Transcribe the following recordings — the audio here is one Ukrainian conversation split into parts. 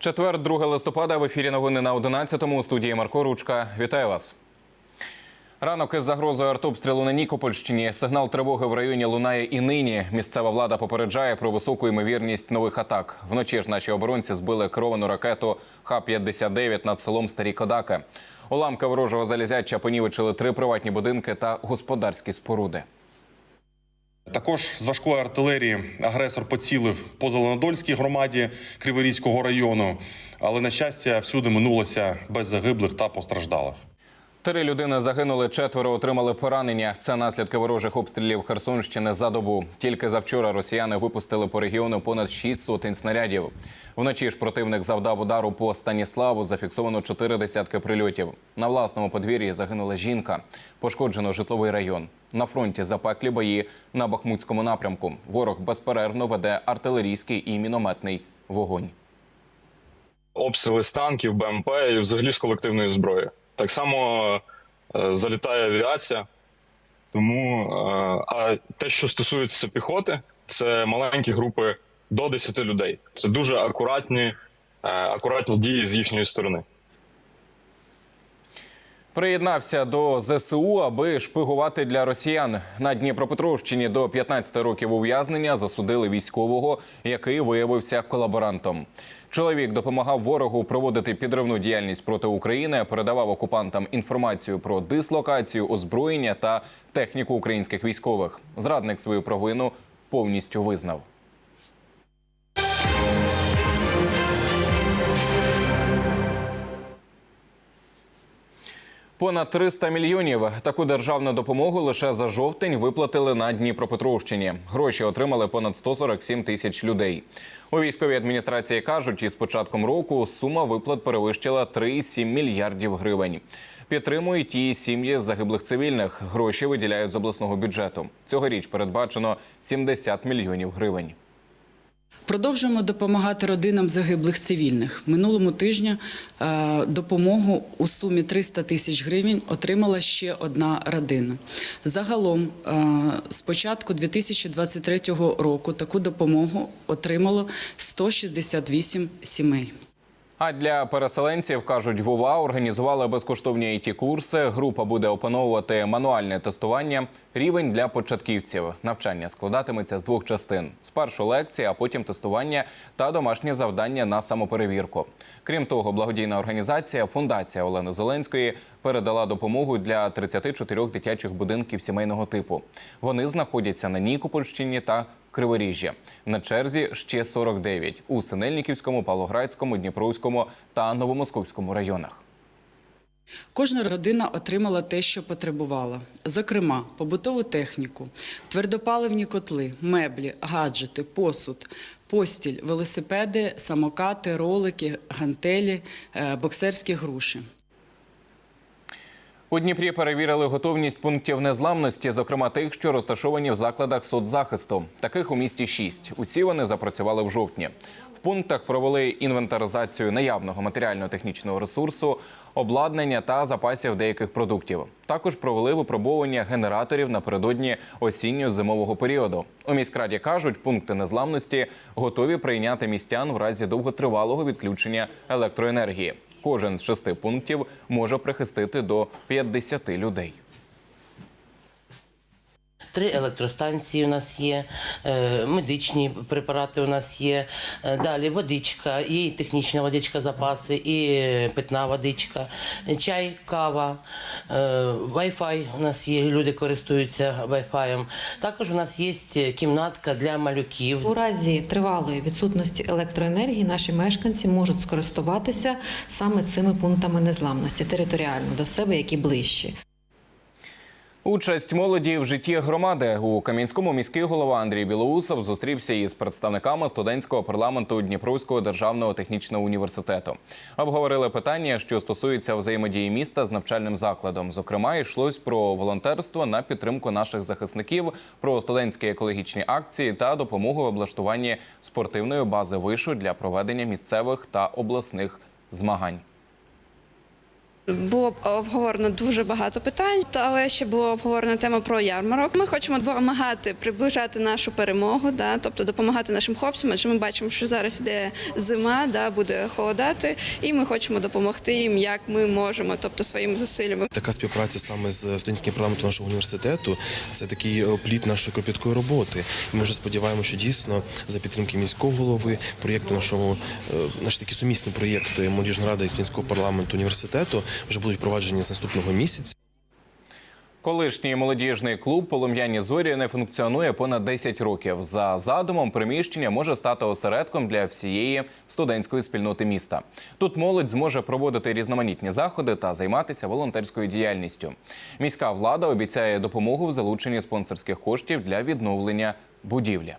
Четвер, 2 листопада. В ефірі новини на 11-му. У студії Марко Ручка. Вітаю вас. Ранок із загрозою артобстрілу на Нікопольщині. Сигнал тривоги в районі лунає і нині. Місцева влада попереджає про високу ймовірність нових атак. Вночі ж наші оборонці збили керовану ракету Х-59 над селом Старі Кодаки. Уламки ворожого залізяча понівечили три приватні будинки та господарські споруди. Також з важкої артилерії агресор поцілив по Зеленодольській громаді Криворізького району, але на щастя всюди минулося без загиблих та постраждалих. Три людини загинули, четверо отримали поранення. Це наслідки ворожих обстрілів Херсонщини за добу. Тільки завчора росіяни випустили по регіону понад шість сотень снарядів. Вночі ж противник завдав удару по Станіславу. Зафіксовано чотири десятки прильотів. На власному подвір'ї загинула жінка. Пошкоджено житловий район. На фронті запеклі бої на Бахмутському напрямку. Ворог безперервно веде артилерійський і мінометний вогонь. обстріли з танків, БМП і взагалі з колективної зброї. Так само е, залітає авіація. Тому е, а те, що стосується піхоти, це маленькі групи до 10 людей. Це дуже акуратні, е, акуратні дії з їхньої сторони. Приєднався до ЗСУ, аби шпигувати для росіян. На Дніпропетровщині до 15 років ув'язнення засудили військового, який виявився колаборантом. Чоловік допомагав ворогу проводити підривну діяльність проти України, передавав окупантам інформацію про дислокацію, озброєння та техніку українських військових. Зрадник свою провину повністю визнав. Понад 300 мільйонів таку державну допомогу лише за жовтень виплатили на Дніпропетровщині. Гроші отримали понад 147 тисяч людей. У військовій адміністрації кажуть, із початком року сума виплат перевищила 3,7 мільярдів гривень. Підтримують і сім'ї загиблих цивільних. Гроші виділяють з обласного бюджету. Цьогоріч передбачено 70 мільйонів гривень. Продовжуємо допомагати родинам загиблих цивільних. Минулому тижня е, допомогу у сумі 300 тисяч гривень отримала ще одна родина. Загалом, е, з початку 2023 року таку допомогу отримало 168 сімей. А для переселенців кажуть, в УВА організували безкоштовні it курси. Група буде опановувати мануальне тестування. Рівень для початківців. Навчання складатиметься з двох частин: спершу лекція, а потім тестування та домашнє завдання на самоперевірку. Крім того, благодійна організація Фундація Олени Зеленської передала допомогу для 34 дитячих будинків сімейного типу. Вони знаходяться на Нікопольщині та Криворіжжя. На черзі ще 49 у Синельниківському, Павлоградському, Дніпровському та Новомосковському районах. Кожна родина отримала те, що потребувала. Зокрема, побутову техніку, твердопаливні котли, меблі, гаджети, посуд, постіль, велосипеди, самокати, ролики, гантелі, е, боксерські груші. У Дніпрі перевірили готовність пунктів незламності, зокрема тих, що розташовані в закладах соцзахисту. Таких у місті шість. Усі вони запрацювали в жовтні. В пунктах провели інвентаризацію наявного матеріально-технічного ресурсу, обладнання та запасів деяких продуктів. Також провели випробовування генераторів напередодні осінньо-зимового періоду. У міськраді кажуть, пункти незламності готові прийняти містян в разі довготривалого відключення електроенергії. Кожен з шести пунктів може прихистити до 50 людей. Три електростанції у нас є, е, медичні препарати у нас є. е, Далі водичка, і технічна водичка, запаси, і питна водичка, чай, кава, е, Wi-Fi у нас є, люди користуються Wi-Fi. Також у нас є кімнатка для малюків. У разі тривалої відсутності електроенергії наші мешканці можуть скористуватися саме цими пунктами незламності територіально до себе, які ближчі. Участь молоді в житті громади у Кам'янському міський голова Андрій Білоусов зустрівся із представниками студентського парламенту Дніпровського державного технічного університету. Обговорили питання, що стосуються взаємодії міста з навчальним закладом. Зокрема, йшлось про волонтерство на підтримку наших захисників, про студентські екологічні акції та допомогу в облаштуванні спортивної бази вишу для проведення місцевих та обласних змагань. Було обговорено дуже багато питань, але ще було обговорена тема про ярмарок. Ми хочемо допомагати приближати нашу перемогу, да, тобто допомагати нашим хлопцям, адже ми бачимо, що зараз іде зима, да, буде холодати, і ми хочемо допомогти їм, як ми можемо, тобто своїми зусиллями. Така співпраця саме з студентським парламентом нашого університету це такий е, плід нашої кропіткої роботи. Ми вже сподіваємося, що дійсно за підтримки міського голови, проєкти нашого е, наші такі сумісні проєкти молодіжної ради і студентського парламенту університету вже будуть впроваджені з наступного місяця. Колишній молодіжний клуб Полум'яні зорі не функціонує понад 10 років. За задумом, приміщення може стати осередком для всієї студентської спільноти міста. Тут молодь зможе проводити різноманітні заходи та займатися волонтерською діяльністю. Міська влада обіцяє допомогу в залученні спонсорських коштів для відновлення будівлі.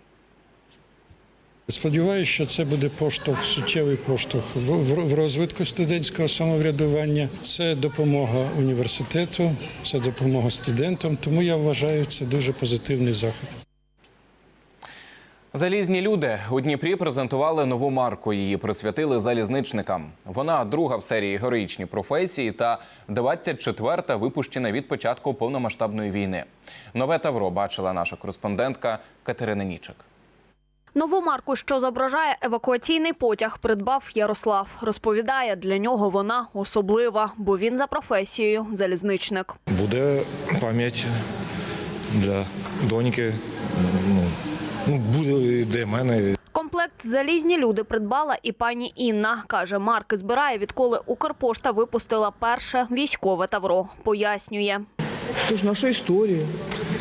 Сподіваюся, що це буде поштовх, суттєвий поштовх в, розвитку студентського самоврядування. Це допомога університету, це допомога студентам. Тому я вважаю, це дуже позитивний захід. Залізні люди у Дніпрі презентували нову марку. Її присвятили залізничникам. Вона друга в серії героїчні професії та 24-та випущена від початку повномасштабної війни. Нове тавро бачила наша кореспондентка Катерина Нічик. Нову марку, що зображає евакуаційний потяг, придбав Ярослав. Розповідає, для нього вона особлива, бо він за професією залізничник. Буде пам'ять для доньки. Ну, ну, буде і для мене. Комплект залізні люди придбала і пані Інна. Каже, марки збирає, відколи Укрпошта випустила перше військове тавро. Пояснює. Тоже наша история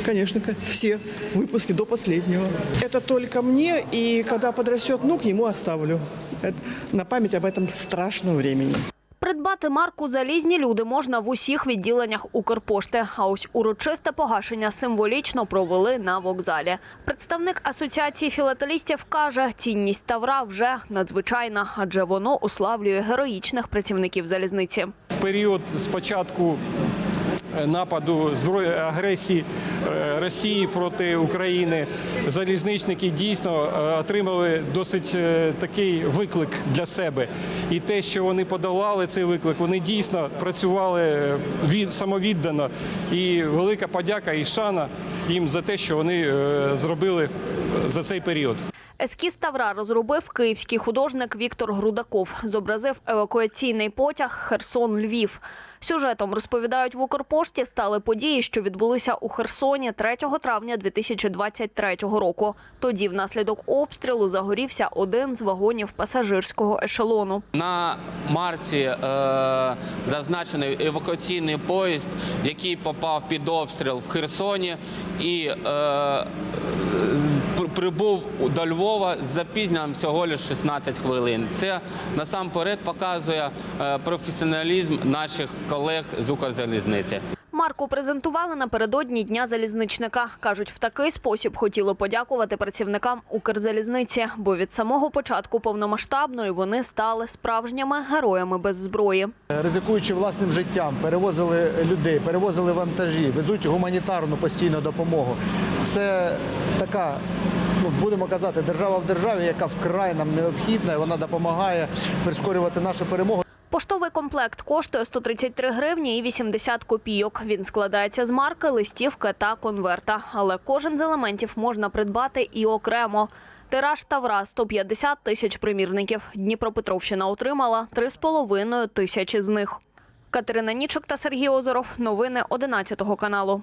Конечно, как все выпуски до последнего. Это только мне, и когда подрастет внук, ему оставлю. Это на память об этом страшном времени. Придбати марку залізні люди можна в усіх відділеннях Укрпошти. А ось урочисте погашення символічно провели на вокзалі. Представник асоціації філателістів каже, цінність тавра вже надзвичайна, адже воно уславлює героїчних працівників залізниці. В період спочатку е, нападу зброї агресії е, Росії проти України залізничники дійсно е, отримали досить е, такий виклик для себе. І те, що вони подолали цей виклик, вони дійсно працювали е, від самовіддано. І велика подяка і шана їм за те, що вони е, зробили за цей період. Ескіз тавра розробив київський художник Віктор Грудаков. Зобразив евакуаційний потяг Херсон-Львів. Сюжетом розповідають в Укрпошті стали події, що відбулися у Херсоні 3 травня 2023 року. Тоді внаслідок обстрілу загорівся один з вагонів пасажирського ешелону. На марці е, зазначений евакуаційний поїзд, який попав під обстріл в Херсоні і е, прибув до Львова з запізненням всього лише 16 хвилин. Це насамперед показує е, професіоналізм наших колег з Укрзалізниці. Марку презентували напередодні Дня залізничника. Кажуть, в такий спосіб хотіли подякувати працівникам Укрзалізниці, бо від самого початку повномасштабної вони стали справжніми героями без зброї. ризикуючи власним життям, перевозили людей, перевозили вантажі, везуть гуманітарну постійну допомогу. Це така, будемо казати, держава в державі, яка вкрай нам необхідна, вона допомагає прискорювати нашу перемогу. Поштовий комплект коштує 133 гривні і 80 копійок. Він складається з марки, листівки та конверта. Але кожен з елементів можна придбати і окремо. Тираж тавра 150 тисяч примірників. Дніпропетровщина отримала 3,5 тисячі з них. Катерина Нічок та Сергій Озоров. Новини 11 каналу.